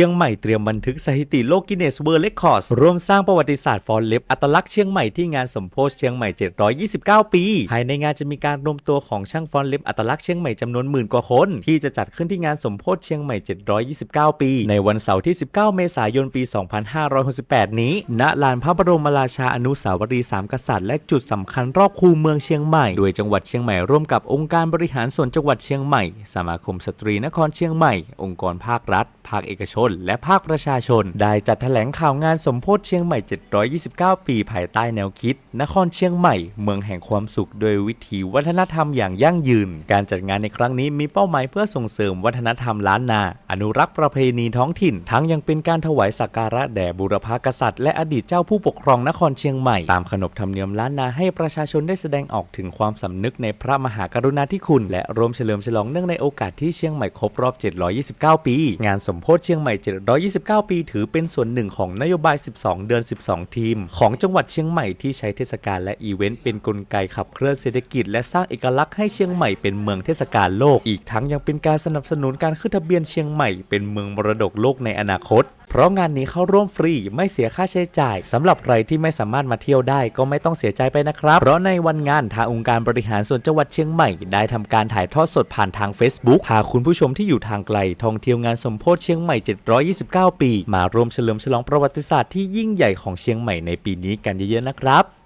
ชียงใหม่เตรียมบันทึกสถิติโลกกินเนสเวิร์ลเรคคอร์ดร่วมสร้างประวัติศาสตร์ฟอนเล็บอัตลักษณ์เชียงใหม่ที่งานสมโพธิเชียงใหม่ 729 ปี ภายในงานจะมีการรวมตัวของช่างฟอนเล็บอัตลักษณ์เชียงใหม่จำนวนหมื่นกว่าคน ที่จะจัดขึ้นที่งานสมโพธิเชียงใหม่ 729 ปี ในวันเสาร์ที่ 19 เมษายนปี 2568 นี้ ณ ลานพระบรมราชาอนุสาวรีย์สามกษัตริย์และจุดสำคัญรอบคูเมืองเชียงใหม่ โดยจังหวัดเชียงใหม่ร่วมกับองค์การบริหารส่วนจังหวัดเชียงใหม่ สมาคมสตรีนครเชียงใหม่ องค์กรภาครัฐ ภาคเอกชนและภาคประชาชน ได้จัดแถลงข่าวงานสมโพธิเชียงใหม่ 729 ปี ภายใต้แนวคิด นครเชียงใหม่ เมืองแห่งความสุข โดยวิถีวัฒนธรรมอย่างยั่งยืน การจัดงานในครั้งนี้มีเป้าหมายเพื่อส่งเสริมวัฒนธรรมล้านนา อนุรักษ์ประเพณีท้องถิ่น ทั้งยังเป็นการถวายสักการะแด่บุรพากษัตริย์และอดีตเจ้าผู้ปกครองนครเชียงใหม่ ตามขนบธรรมเนียมล้านนาให้ประชาชนได้แสดงออกถึงความสำนึกในพระมหากรุณาธิคุณ และร่วมเฉลิมฉลองเนื่องในโอกาสที่เชียงใหม่ครบรอบ 729 ปี งานสมโพธิเชียงใหม่729 ปีถือเป็นส่วนหนึ่งของนโยบาย 12 เดือน 12 ทีม ของจังหวัดเชียงใหม่ที่ใช้เทศกาลและอีเวนต์เป็นกลไกขับเคลื่อนเศรษฐกิจและสร้างเอกลักษณ์ให้เชียงใหม่เป็นเมืองเทศกาลโลก อีกทั้งยังเป็นการสนับสนุนการขึ้นทะเบียนเชียงใหม่เป็นเมืองมรดกโลกในอนาคต เพราะงานนี้เข้าร่วมฟรีไม่เสียค่าใช้จ่ายสำหรับใครที่ไม่สามารถมาเที่ยวได้ก็ไม่ต้องเสียใจไปนะครับ เพราะในวันงานทางองค์การบริหารส่วนจังหวัดเชียงใหม่ ได้ทำการถ่ายทอดสดผ่านทาง Facebook พาคุณผู้ชมที่อยู่ทางไกลท่องเที่ยวงานสมโพธิเชียงใหม่ 729 ปี มาร่วมเฉลิมฉลองประวัติศาสตร์ที่ยิ่งใหญ่ของเชียงใหม่ในปีนี้กันเยอะๆนะครับ